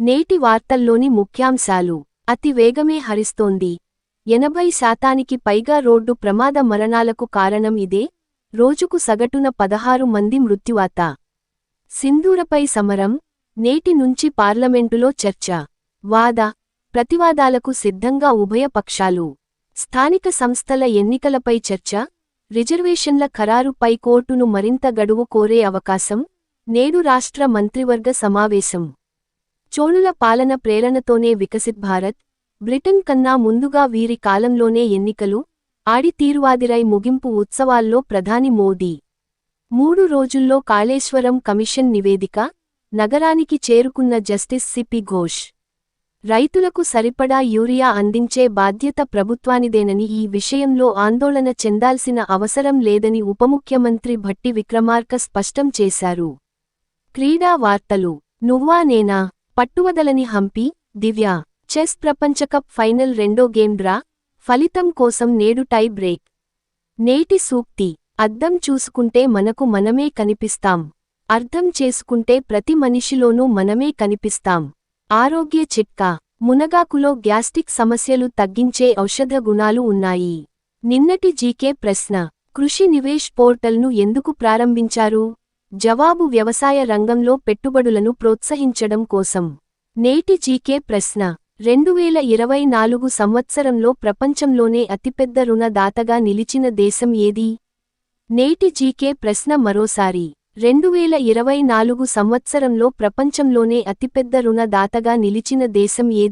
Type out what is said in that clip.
నేటి వార్తల్లోని ముఖ్యాంశాలు. అతి వేగమే హరిస్తోంది. ఎనభై శాతానికి పైగా రోడ్డు ప్రమాద మరణాలకు కారణం ఇదే. రోజుకు సగటున పదహారు మంది మృత్యువాత. సింధూరపై సమరం. నేటి నుంచి పార్లమెంటులో చర్చ. వాద. ప్రతివాదాలకు సిద్ధంగా ఉభయ పక్షాలు. స్థానిక సంస్థల ఎన్నికలపై చర్చ. రిజర్వేషన్ల ఖరారుపై కోర్టును మరింత గడువు కోరే అవకాశం. నేడు రాష్ట్ర మంత్రివర్గ సమావేశం. చోళుల పాలన ప్రేరణతోనే వికసిత్ భారత్ బ్రిటన్ కన్నా ముందుగా వీరి కాలంలోనే ఎన్నికలు ఆడి తీరువాదిరై ముగింపు ఉత్సవాల్లో ప్రధాని మోదీ. మూడు రోజుల్లో కాళేశ్వరం కమిషన్ నివేదిక నగరానికి చేరుకున్న జస్టిస్ సిపి ఘోష్. రైతులకు సరిపడా యూరియా అందించే బాధ్యత ప్రభుత్వానిదేనని ఈ విషయంలో ఆందోళన చెందాల్సిన అవసరం లేదని ఉపముఖ్యమంత్రి భట్టి విక్రమార్క స్పష్టం చేశారు. క్రీడా వార్తలు నువ్వా నేనా? పట్టువదలని హంపి దివ్య చెస్ ప్రపంచకప్ ఫైనల్ రెండో గేమ్ డ్రా ఫలితం కోసం నేడు టై బ్రేక్. నేటి సూక్తి అద్దం చూసుకుంటే మనకు మనమే కనిపిస్తాం. అర్థం చేసుకుంటే ప్రతి మనిషిలోనూ మనమే కనిపిస్తాం. ఆరోగ్య చిట్కా మునగాకులో గ్యాస్టిక్ సమస్యలు తగ్గించే ఔషధ గుణాలు ఉన్నాయి. నిన్నటి జీకే ప్రశ్న కృషి నివేష్ పోర్టల్ను ఎందుకు ప్రారంభించారు? జవాబు వ్యవసాయ రంగంలో పెట్టుబడులను ప్రోత్సహించడం కోసం. నేటి జీకే ప్రశ్న. రెండువేల ఇరవై నాలుగు సంవత్సరంలో ప్రపంచంలోనే అతిపెద్ద రుణదాతగా నిలిచిన దేశం ఏది? నేటి జీకే ప్రశ్న మరోసారి. రెండువేల ఇరవై నాలుగు సంవత్సరంలో ప్రపంచంలోనే అతిపెద్ద రుణదాతగా నిలిచిన దేశం ఏది?